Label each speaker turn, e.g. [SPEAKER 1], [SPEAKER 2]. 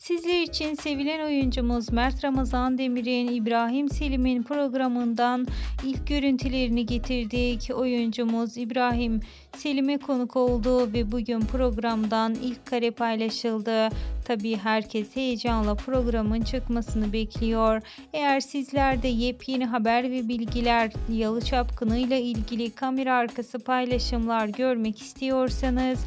[SPEAKER 1] Sizler için sevilen oyuncumuz Mert Ramazan Demir'in İbrahim Selim'in programından ilk görüntülerini getirdik. Oyuncumuz İbrahim Selim'e konuk oldu ve bugün programdan ilk kare paylaşıldı. Tabii herkes heyecanla programın çıkmasını bekliyor. Eğer sizler de yepyeni haber ve bilgiler Yalı Çapkını ile ilgili kamera arkası paylaşımlar görmek istiyorsanız